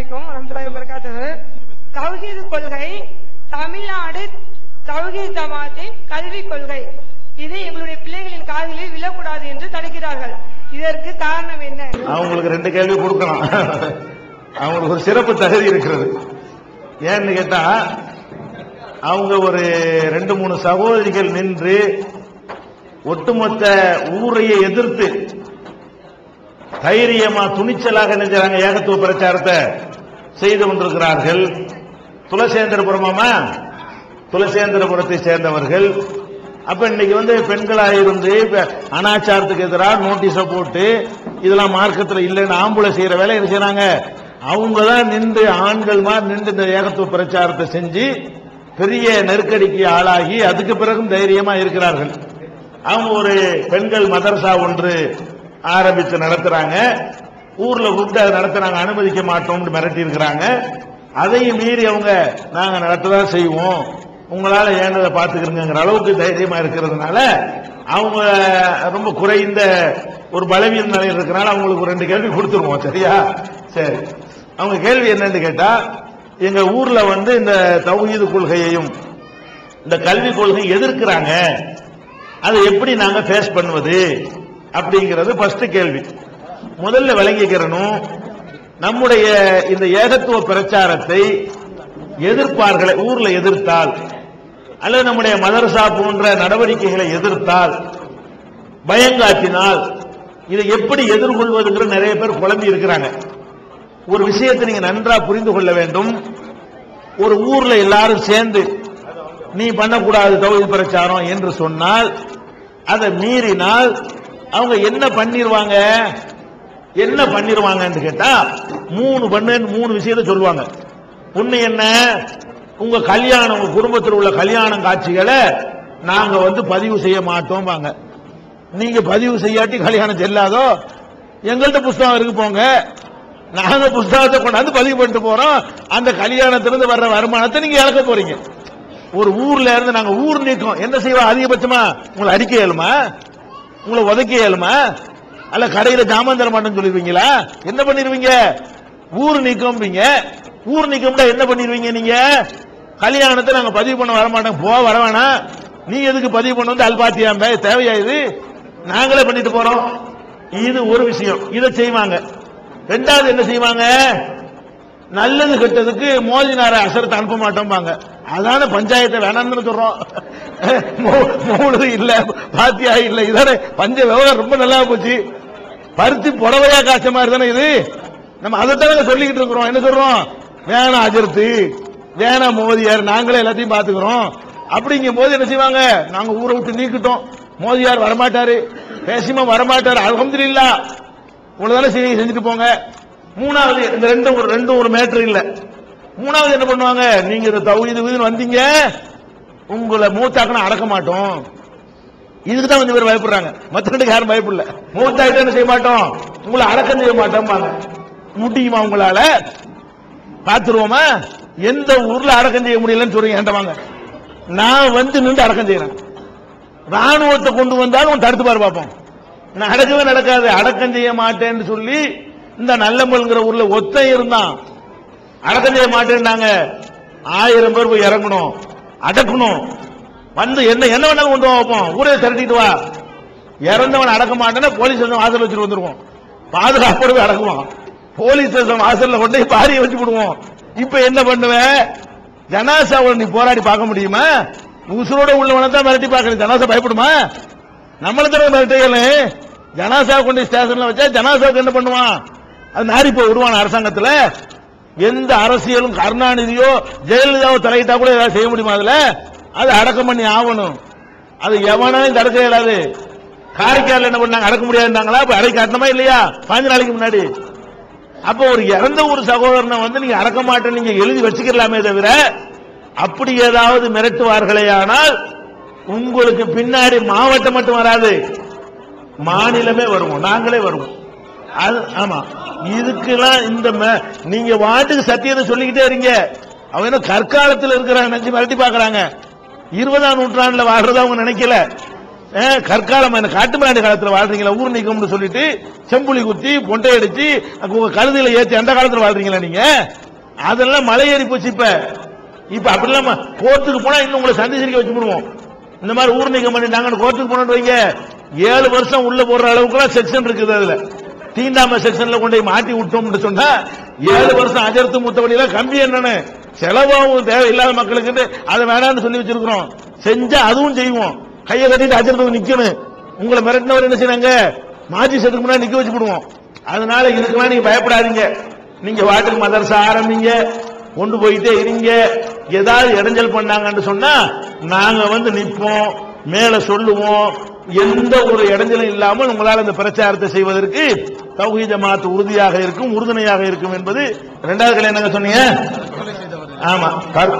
வலைக்கும் வரமத்துல்லாஹி வபரகாத்துஹு தௌஹீது கொள்கை தமிழ்நாடு தௌஹீத் ஜமாத்தின் கல்வி கொள்கை. இது எங்களுடைய பிள்ளைகளின் காதலில் விழக்கூடாது என்று தடுக்கிறார்கள். இதற்கு காரணம் என்ன? அவங்களுக்கு ரெண்டு கேள்வி கொடுக்கலாம் அவங்களுக்கு ஒரு சிறப்பு தகுதி இருக்கிறது. ஏன்னு கேட்டா அவங்க ஒரு ரெண்டு மூணு சகோதரிகள் நின்று ஒட்டுமொத்த ஊரையை எதிர்த்து தைரியமா துணிச்சலாக நினைச்சாங்க ஏகத்துவ பிரச்சாரத்தை. செய்து கொண்டிருக்கிறார்கள். துளசேந்திரபுரமாமா? துளசேந்திரபுரத்தை சேர்ந்தவர்கள். அப்ப இன்னைக்கு வந்து பெண்களாக இருந்து அனாச்சாரத்துக்கு எதிராக நோட்டீஸ போட்டு இதெல்லாம் மார்க்கத்தில் இல்லைன்னு ஆம்புல செய்யற வேலை என்ன செய்யறாங்க? அவங்க தான் நின்று ஆண்கள் மாதிரி நின்று இந்த ஏகத்துவ பிரச்சாரத்தை செஞ்சு பெரிய நெருக்கடிக்கு ஆளாகி அதுக்கு பிறகும் தைரியமா இருக்கிறார்கள். அவங்க ஒரு பெண்கள் மதரசா ஒன்று ஆரம்பித்து நடத்துறாங்க. ஊர்ல கூப்பிட்டு அதை நடத்துறாங்க அனுமதிக்க மாட்டோம்னு மிரட்டி இருக்கிறாங்க. அதையும் மீறி அவங்க நாங்க நடத்ததான் செய்வோம். உங்களால ஏனதை பாத்துக்கிறங்கிற அளவுக்கு தைரியமா இருக்கிறதுனால அவங்க ரொம்ப குறைந்த ஒரு பலவீன நிலையில் இருக்கிறனால அவங்களுக்கு ஒரு ரெண்டு கேள்வி கொடுத்துருவோம் சரியா? சரி. அவங்க கேள்வி என்னன்னு கேட்டா எங்க ஊர்ல வந்து இந்த தௌஹீது கொள்கையையும் இந்த கல்வி கொள்கை எதிர்க்கிறாங்க. அதை எப்படி நாங்க ஃபேஸ் பண்ணுவது அப்படிங்கிறது ஃபர்ஸ்ட் கேள்வி. முதல்ல விளங்கிக்கிறனும் நம்முடைய இந்த ஏகத்துவ பிரச்சாரத்தை எதிர்ப்பார்களை ஊர்ல எதிர்த்தால் அல்லது நம்முடைய மதரசா போன்ற நடவடிக்கைகளை எதிர்த்தால் பயங்காட்டினால் இதை எப்படி எதிர்கொள்வதுங்கிற நிறைய பேர் குழம்பி இருக்கிறாங்க. ஒரு விஷயத்தை நீங்க நன்றா புரிந்து கொள்ள வேண்டும். ஒரு ஊர்ல எல்லாரும் சேர்ந்து நீ பண்ணக்கூடாது தௌஹீத் பிரச்சாரம் என்று சொன்னால் அதை மீறினால் அவங்க என்ன பண்ணிடுவாங்க என்ன பண்ணிருவாங்கன்னு கேட்டா மூணு பண்ணு மூணு விஷயத்தை சொல்லுவாங்க. ஒண்ணு என்ன? உங்க கல்யாணம் உங்க குடும்பத்தில் உள்ள கல்யாணம் காட்சிகளை நாங்க வந்து பதிவு செய்ய மாட்டோம் நீங்க பதிவு செய்யாட்டி கல்யாணம் செல்லாதோ எங்கள்கிட்ட புஸ்தகம் இருக்கு போங்க. நாங்க புஸ்தகத்தை கொண்டாந்து பதிவு பண்ணிட்டு போறோம். அந்த கல்யாணத்திலிருந்து வர்ற வருமானத்தை நீங்க இழக்க போறீங்க. ஒரு ஊர்ல இருந்து நாங்க ஊர் நீக்கம். என்ன செய்வோம் அதிகபட்சமா உங்களை அடிக்க இயலுமா? உங்களை உதைக்க இயலுமா? அல்ல கடையில ஜாமான் தர மாட்டேன்னு சொல்லிடுவீங்களா? என்ன பண்ணிடுவீங்க? ஊர் நீக்கம்பீங்க ஊர் நீக்கம்டா என்ன பண்ணிடுவீங்க நீங்க? கல்யாணத்தை நாங்க பதிவு பண்ண வர மாட்டோம். போ வர வேணாம். நீ எதுக்கு பதிவு பண்ண வந்து அல்பாத்தியாம்ப தேவையா இது? நாங்களே பண்ணிட்டு போறோம். இது ஒரு விஷயம். இதை செய்வாங்க. ரெண்டாவது என்ன செய்வாங்க? நல்லது கெட்டதுக்கு மோதினார அசரத்தை அனுப்ப மாட்டோம்பாங்க. அதான பஞ்சாயத்தை வேணாம்னு சொல்றோம். மூணு இல்ல பாத்தியா இல்ல. இதானே பஞ்ச விவகாரம். ரொம்ப நல்லா போச்சு. பருத்தி புடவையா காய்ச்ச மாதிரி தானே இது? நம்ம அதைத்தானே சொல்லிக்கிட்டு இருக்கிறோம். என்ன சொல்றோம்? வேணாம் அஜர்த்து வேணாம் மோதியார் நாங்களே எல்லாத்தையும் பாத்துக்கிறோம் அப்படிங்கும் போது என்ன செய்வாங்க? நாங்க ஊரை விட்டு நீக்கிட்டோம். மோதியார் வரமாட்டாரு. பேசிமா வரமாட்டாரு. அல்ஹம்துலில்லாஹ் இவ்வளவுதானே செய்தி செஞ்சுட்டு போங்க. மூணாவது இந்த ரெண்டும் ஒரு ரெண்டும் ஒரு மேட்ரு இல்ல. மூணாவது என்ன பண்ணுவாங்க? நீங்க இந்த தௌஹீது வந்தீங்க. உங்களை மூத்தாக்கணும் அடக்க மாட்டோம். இதுக்கு தான் கொஞ்சம் பேர் பயப்படுறாங்க. மற்றவங்களுக்கு ரெண்டுக்கு யாரும் பயப்படல. மூத்தாயிட்ட என்ன செய்ய மாட்டோம்? உங்களை அடக்கம் செய்ய மாட்டோம் முடியுமா உங்களால? பாத்துருவோமா எந்த ஊர்ல அடக்கம் செய்ய முடியலன்னு சொல்றீங்க வாங்க. நான் வந்து நின்று அடக்கம் செய்யறேன் ராணுவத்தை கொண்டு வந்தாலும் தடுத்து பாரு பார்ப்போம் நடக்கவே நடக்காது. அடக்கம் செய்ய மாட்டேன்னு சொல்லி இந்த நல்லம்பல்ங்கிற ஊர்ல ஒத்த இருந்தான். அடக்கம் செய்ய மாட்டேன்னாங்க. ஆயிரம் பேர் போய் இறங்கணும். அடக்கணும். வந்து என்ன என்ன வேணாலும் கொண்டு வைப்போம் ஊரே திரட்டிட்டு வா. இறந்தவன் அடக்க மாட்டேன்னா போலீஸ் ஸ்டேஷன் வாசல் வச்சுட்டு வந்துருவோம். பாதுகாப்போட போய் அடக்குவான். போலீஸ் ஸ்டேஷன் வாசல்ல கொண்டு போய் வச்சு விடுவோம். இப்ப என்ன பண்ணுவேன் ஜனாசாவை நீ போராடி பார்க்க முடியுமா? உசுரோட உள்ளவனை தான் மிரட்டி பார்க்கணும். ஜனாசா பயப்படுமா? நம்மள தடவை மிரட்டைகள் ஜனாசா கொண்டு ஸ்டேஷன்ல வச்சா ஜனாசாவுக்கு என்ன பண்ணுவான்? அது நாரி போய் விடுவான் அரசாங்கத்துல. எந்த அரசியலும் கருணாநிதியோ ஜெயலலிதாவோ தலையிட்டா கூட ஏதாவது செய்ய முடியுமா அதுல? அது அடக்கம் பண்ணி ஆகணும். அது எவனாலும் தடுக்க இயலாது. காரைக்கால் என்ன பண்ணாங்க? அடக்க முடியாதுன்னாங்களா இப்ப அடை காட்டணுமா இல்லையா? பாஞ்சு நாளைக்கு முன்னாடி. அப்போ ஒரு இறந்த ஒரு சகோதரனை வந்து நீங்க அடக்க மாட்டேன் நீங்க எழுதி வச்சுக்கலாமே தவிர அப்படி ஏதாவது மிரட்டுவார்களே ஆனால் உங்களுக்கு பின்னாடி மாவட்டம் மட்டும் வராது. மாநிலமே வருவோம். நாங்களே வருவோம். அது ஆமா. இதுக்கெல்லாம் இந்த ம- நீங்க வாட்டுக்கு சத்தியத்தை சொல்லிக்கிட்டே இருங்க. அவங்க என்ன கற்காலத்தில் இருக்கிறாங்க நினைச்சு மிரட்டி பாக்குறாங்க இருபதாம் நூற்றாண்டுல வாழ்றதா அவங்க நினைக்கல. கற்காலம் என்ன காட்டுமிராண்டி காலத்துல வாழ்றீங்களா? ஊர் நீக்கம்னு சொல்லிட்டு செம்புலி குத்தி பொண்டை அடிச்சு உங்க கழுதியில ஏத்தி அந்த காலத்துல வாழ்றீங்களா நீங்க? அதெல்லாம் மலை ஏறி போச்சு இப்ப. இப்ப அப்படி இல்லாம கோர்ட்டுக்கு போனா இன்னும் உங்களை சந்திச்சிருக்க வச்சு விடுவோம். இந்த மாதிரி ஊர் நீக்கம் பண்ணிட்டாங்கன்னு கோர்ட்டுக்கு போனோம்னு வைங்க. ஏழு வருஷம் உள்ள போடுற அளவுக்குலாம் செக்ஷன் இருக்குது அதுல. தீண்டாம செக்ஷன்ல கொண்டு போய் மாட்டி விட்டோம்னு சொன்னா ஏழு வருஷம் அஜர்த்து முத்தபடியில கம்பி என்னன்னு. செலவாகவும் தேவையில்லாத மக்களுக்கு அதை வேணாம்னு சொல்லி வச்சிருக்கிறோம். செஞ்சா அதுவும் செய்வோம். கையை கட்டிட்டு அஜர்த்து நிக்கணும். உங்களை மிரட்டினவர் என்ன செய்றாங்க மாஜி செட்டுக்கு முன்னாடி நிக்க வச்சு விடுவோம் அதனால இதுக்கெல்லாம் நீங்க பயப்படாதீங்க. நீங்க வாட்டுக்கு மதரசா ஆரம்பிங்க. கொண்டு போயிட்டே இருங்க. ஏதாவது இடைஞ்சல் பண்ணாங்கன்னு சொன்னா நாங்க வந்து நிற்போம். மேல சொல்லுவோம். எந்த ஒரு இடைஞ்சலும் இல்லாமல் உங்களால் இந்த பிரச்சாரத்தை செய்வதற்கு தௌஹீ ஜமாத் உறுதியாக இருக்கும் உறுதுணையாக இருக்கும் என்பது இரண்டாவது கல்யாணம் சொன்னீங்க? ஆமா கற்ப-